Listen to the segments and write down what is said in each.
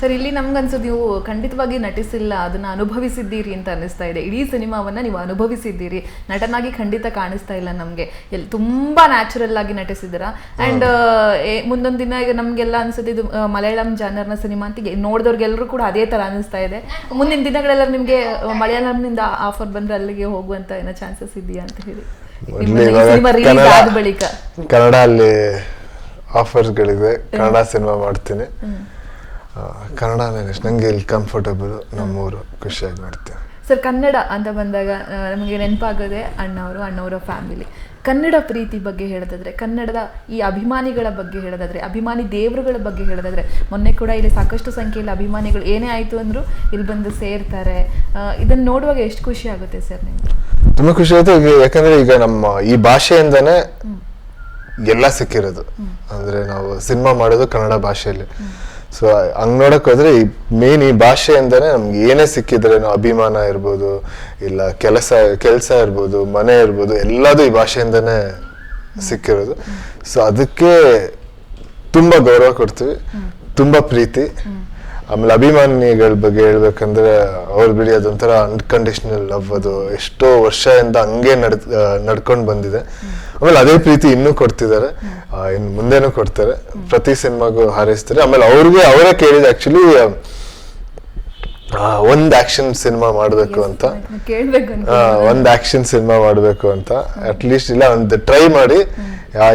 Sir ಇಲ್ಲಿ ನಮ್ಗನ್ಸೋದು ನೀವು ಖಂಡಿತವಾಗಿ ನಟಿಸಿಲ್ಲ ಅದನ್ನ ಅನುಭವಿಸಿದ್ದೀರಿ ಅಂತ ಅನಿಸ್ತಾ ಇದೆ. ಇಡೀ ಸಿನಿಮಾವನ್ನ ನೀವು ಅನುಭವಿಸಿದ್ದೀರಿ. ನಟನಾಗಿ ಖಂಡಿತ ಕಾಣಿಸ್ತಾ ಇಲ್ಲ ನಮ್ಗೆ. ಎಲ್ಲಿ ತುಂಬಾ ನ್ಯಾಚುರಲ್ ಆಗಿ ನಟಿಸಿದ್ದೀರಾ. ಅಂಡ್ ಮುಂದೊಂದು ದಿನ ಈಗ ನಮ್ಗೆಲ್ಲ ಅನ್ಸುತ್ತೆ ಇದು ಮಲಯಾಳಂ ಜಾನರ್ನ ಸಿನಿಮಾ ಅಂತ ನೋಡಿದವ್ರಿಗೆಲ್ಲರೂ ಕೂಡ ಅದೇ ತರ ಅನಿಸ್ತಾ ಇದೆ. ಮುಂದಿನ ದಿನಗಳೆಲ್ಲ ನಿಮ್ಗೆ ಮಲಯಾಳಂನಿಂದ ಆಫರ್ ಬಂದ್ರೆ ಅಲ್ಲಿಗೆ ಹೋಗುವಂತ ಏನೋ ಚಾನ್ಸಸ್ ಇದೆಯಾ ಅಂತ ಹೇಳಿ. ಕನ್ನಡ ಅಲ್ಲಿ ಆಫರ್ಸ್ಗಳಿದೆ ಕನ್ನಡ ಸಿನಿಮಾ ಮಾಡ್ತೀನಿ. ಕನ್ನಡನೇ ಇಷ್ಟ. ನಂಗೆ ಇಲ್ಲಿ ಕಂಫರ್ಟಬಲ್ ನಮ್ಮೂರು ಖುಷಿಯಾಗಿ ಮಾಡ್ತೀವಿ ಸರ್ ಕನ್ನಡ ಅಂತ ಬಂದಾಗ ನಮಗೆ ನೆನಪಾಗೋದೆ ಅಣ್ಣವರು ಅಣ್ಣವರ ಫ್ಯಾಮಿಲಿ ಕನ್ನಡ ಪ್ರೀತಿ ಬಗ್ಗೆ ಹೇಳೋದಾದ್ರೆ ಕನ್ನಡದ ಈ ಅಭಿಮಾನಿಗಳ ಬಗ್ಗೆ ಹೇಳೋದಾದ್ರೆ ಅಭಿಮಾನಿ ದೇವರುಗಳ ಬಗ್ಗೆ ಹೇಳೋದಾದ್ರೆ ಮೊನ್ನೆ ಕೂಡ ಇಲ್ಲಿ ಸಾಕಷ್ಟು ಸಂಖ್ಯೆಯಲ್ಲಿ ಅಭಿಮಾನಿಗಳು ಏನೇ ಆಯಿತು ಅಂದರೂ ಇಲ್ಲಿ ಬಂದು ಸೇರ್ತಾರೆ. ಇದನ್ನು ನೋಡುವಾಗ ಎಷ್ಟು ಖುಷಿ ಆಗುತ್ತೆ ಸರ್ ನಿಮ್ಗೆ? ತುಂಬ ಖುಷಿ ಆಯ್ತು ಈಗ ಯಾಕಂದ್ರೆ ಈಗ ನಮ್ಮ ಈ ಭಾಷೆಯಿಂದನೇ ಎಲ್ಲ ಸಿಕ್ಕಿರೋದು. ಅಂದರೆ ನಾವು ಸಿನಿಮಾ ಮಾಡೋದು ಕನ್ನಡ ಭಾಷೆಯಲ್ಲಿ. ಸೊ ಹಂಗ್ ನೋಡಕ್ ಹೋದ್ರೆ ಈ ಮೇನ್ ಈ ಭಾಷೆಯಿಂದನೇ ನಮ್ಗೆ ಏನೇ ಸಿಕ್ಕಿದ್ರೆ ಅಭಿಮಾನ ಇರ್ಬೋದು ಇಲ್ಲ ಕೆಲಸ ಕೆಲಸ ಇರ್ಬೋದು ಮನೆ ಇರ್ಬೋದು ಎಲ್ಲದೂ ಈ ಭಾಷೆಯಿಂದನೇ ಸಿಕ್ಕಿರೋದು. ಸೊ ಅದಕ್ಕೆ ತುಂಬಾ ಗೌರವ ಕೊಡ್ತೀವಿ ತುಂಬಾ ಪ್ರೀತಿ. ಆಮೇಲೆ ಅಭಿಮಾನಿಗಳ ಬಗ್ಗೆ ಹೇಳ್ಬೇಕಂದ್ರೆ ಅವ್ರು ಬಿಡಿ ಅದೊಂಥರ ಅನ್ಕಂಡೀಷನಲ್ ಲವ್ ಅದು. ಎಷ್ಟೋ ವರ್ಷದಿಂದ ಹಂಗೆ ನಡ್ ನಡ್ಕೊಂಡು ಬಂದಿದೆ. ಆಮೇಲೆ ಅದೇ ಪ್ರೀತಿ ಇನ್ನೂ ಕೊಡ್ತಿದ್ದಾರೆ ಇನ್ನು ಮುಂದೆನೂ ಕೊಡ್ತಾರೆ. ಪ್ರತಿ ಸಿನಿಮಾಗೂ ಹಾರೈಸ್ತಾರೆ. ಆಮೇಲೆ ಅವ್ರಿಗೆ ಅವರೇ ಕೇಳಿದ ಆಕ್ಚುಲಿ ಒಂದ್ ಆಕ್ಷನ್ ಸಿನಿಮಾ ಮಾಡಬೇಕು ಅಂತ. ಒಂದ್ ಆಕ್ಷನ್ ಸಿನಿಮಾ ಮಾಡಬೇಕು ಅಂತ. ಅಟ್ಲೀಸ್ಟ್ ಇಲ್ಲ ಒಂದು ಟ್ರೈ ಮಾಡಿ.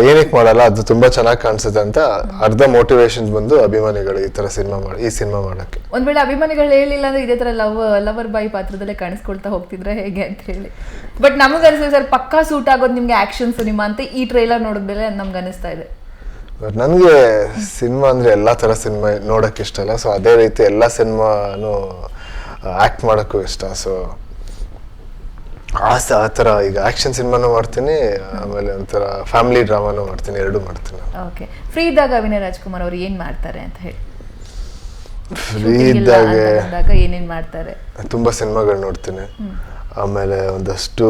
ಏನಕ್ಕೆ ಮಾಡಲ್ಲ? ಅದು ತುಂಬಾ ಚೆನ್ನಾಗಿ ಕಾಣಿಸುತ್ತೆ ಅಂತ ಅರ್ಧ ಮೋಟಿವೇಶನ್ ಬಂದು ಅಭಿಮಾನಿಗಳು ಈ ತರ ಸಿನಿಮಾ ಮಾಡಿ ಈ ಸಿನಿಮಾ ಮಾಡಕ್ಕೆ. ಒಂದ್ ವೇಳೆ ಅಭಿಮಾನಿಗಳು ಹೇಳಿಲ್ಲ ಅಂದ್ರೆ ಇದೇ ತರ ಲವ್ ಲವರ್ ಬಾಯ್ ಪಾತ್ರದಲ್ಲೇ ಕಾಣಿಸ್ಕೊಳ್ತಾ ಹೋಗ್ತಿದ್ರೆ ಹೇಗೆ ಅಂತ ಹೇಳಿ. ಬಟ್ ನಮಗೆ ಸರ್ ಪಕ್ಕಾ ಸೂಟ್ ಆಗೋದು ನಿಮ್ಗೆ ಆಕ್ಷನ್ ಸಿನಿಮಾ ಅಂತ ಈ ಟ್ರೈಲರ್ ನೋಡಿದ್ಮೇಲೆ ನಮ್ಗೆ ಅನಿಸ್ತಾ ಇದೆ. ಬಟ್ ನನಗೆ ಸಿನಿಮಾ ಅಂದ್ರೆ ಎಲ್ಲಾ ತರ ಸಿನಿಮಾ ನೋಡಕ್ ಇಷ್ಟ ಅಲ್ಲ. ಸೊ ಅದೇ ರೀತಿ ಎಲ್ಲಾ ಸಿನಿಮಾನು ಆಕ್ಟ್ ಮಾಡೋಕ್ಕೂ ಇಷ್ಟ. ಸೊ ಆ ಸ- ಆ ಥರ ಈಗ ಆಕ್ಷನ್ ಸಿನಿಮಾನು ಮಾಡ್ತೀನಿ ಆಮೇಲೆ ಒಂಥರ ಫ್ಯಾಮಿಲಿ ಡ್ರಾಮಾನು ಮಾಡ್ತೀನಿ ಎರಡು ಮಾಡ್ತೀನಿ ಓಕೆ ಫ್ರೀ ಇದ್ದಾಗ ಅಭಿನಯ ರಾಜ್ಕುಮಾರ್ ಅವರು ಏನು ಮಾಡ್ತಾರೆ ಅಂತ ಹೇಳಿ? ಫ್ರೀ ಇದ್ದಾಗ ಏನೇನು ಮಾಡ್ತಾರೆ? ತುಂಬಾ ಸಿನಿಮಾಗಳು ನೋಡ್ತೀನಿ. ಆಮೇಲೆ ಒಂದಷ್ಟು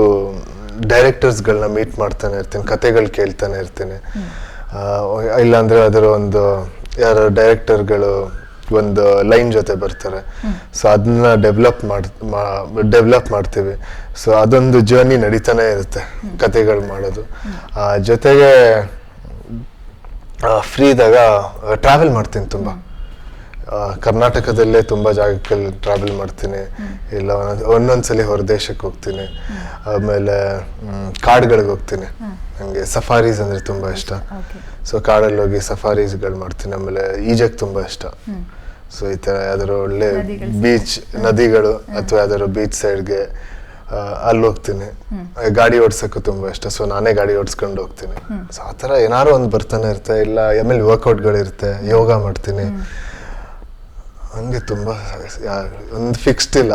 ಡೈರೆಕ್ಟರ್ಸ್ಗಳನ್ನ ಮೀಟ್ ಮಾಡ್ತಾನೆ ಇರ್ತೀನಿ ಕತೆಗಳು ಕೇಳ್ತಾನೆ ಇರ್ತೀನಿ. ಇಲ್ಲಾಂದ್ರೆ ಅದರ ಒಂದು ಯಾರು ಡೈರೆಕ್ಟರ್ಗಳು ಒಂದು ಲೈನ್ ಜೊತೆ ಬರ್ತಾರೆ. ಸೊ ಅದನ್ನ ಡೆವಲಪ್ ಮಾಡ್ ಡೆವಲಪ್ ಮಾಡ್ತೀವಿ. ಸೊ ಅದೊಂದು ಜರ್ನಿ ನಡೀತಾನೆ ಇರುತ್ತೆ ಕತೆಗಳು ಮಾಡೋದು. ಆ, ಜೊತೆಗೆ ಫ್ರೀ ಇದ್ದಾಗ ಟ್ರಾವೆಲ್ ಮಾಡ್ತೀನಿ ತುಂಬ. ಕರ್ನಾಟಕದಲ್ಲೇ ತುಂಬ ಜಾಗಕ್ಕೆ ಟ್ರಾವೆಲ್ ಮಾಡ್ತೀನಿ. ಇಲ್ಲ ಒಂದೊಂದ್ಸಲ ಹೊರ ದೇಶಕ್ಕೆ ಹೋಗ್ತೀನಿ. ಆಮೇಲೆ ಕಾಡುಗಳಿಗೆ ಹೋಗ್ತೀನಿ. ನನಗೆ ಸಫಾರೀಸ್ ಅಂದ್ರೆ ತುಂಬಾ ಇಷ್ಟ. ಸೊ ಕಾಡಲ್ಲಿ ಹೋಗಿ ಸಫಾರೀಸ್ಗಳು ಮಾಡ್ತೀನಿ. ಆಮೇಲೆ ಈಜಕ್ಕೆ ತುಂಬಾ ಇಷ್ಟ. ಸೊ ಈ ಥರ ಯಾವ್ದಾದ್ರು ಒಳ್ಳೆ ಬೀಚ್ ನದಿಗಳು ಅಥವಾ ಯಾವ್ದಾದ್ರು ಬೀಚ್ ಸೈಡ್ಗೆ ಅಲ್ಲಿ ಹೋಗ್ತೀನಿ. ಗಾಡಿ ಓಡ್ಸೋಕ್ಕೂ ತುಂಬಾ ಇಷ್ಟ. ಸೊ ನಾನೇ ಗಾಡಿ ಓಡಿಸ್ಕೊಂಡು ಹೋಗ್ತೀನಿ. ಸೊ ಆ ಥರ ಏನಾದ್ರು ಒಂದು ಬರ್ತಾನೆ ಇರುತ್ತೆ. ಇಲ್ಲ ಆಮೇಲೆ ವರ್ಕೌಟ್ಗಳಿರುತ್ತೆ ಯೋಗ ಮಾಡ್ತೀನಿ. ಹಂಗೆ ತುಂಬಾ ಒಂದು ಫಿಕ್ಸ್ಡ್ ಇಲ್ಲ.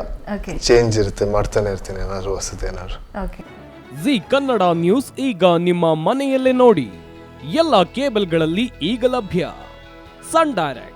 ಚೇಂಜ್ ಇರುತ್ತೆ. ಮಾಡ್ತಾನೆ ಇರ್ತೀನಿ. ಏನಾದ್ರು ಹೊಸದು ಏನಾದ್ರು. ಓಕೆ ಜಿ ಕನ್ನಡ ನ್ಯೂಸ್ ಈಗ ನಿಮ್ಮ ಮನೆಯಲ್ಲೇ ನೋಡಿ. ಎಲ್ಲ ಕೇಬಲ್ಗಳಲ್ಲಿ ಈಗ ಲಭ್ಯ. Sun Direct.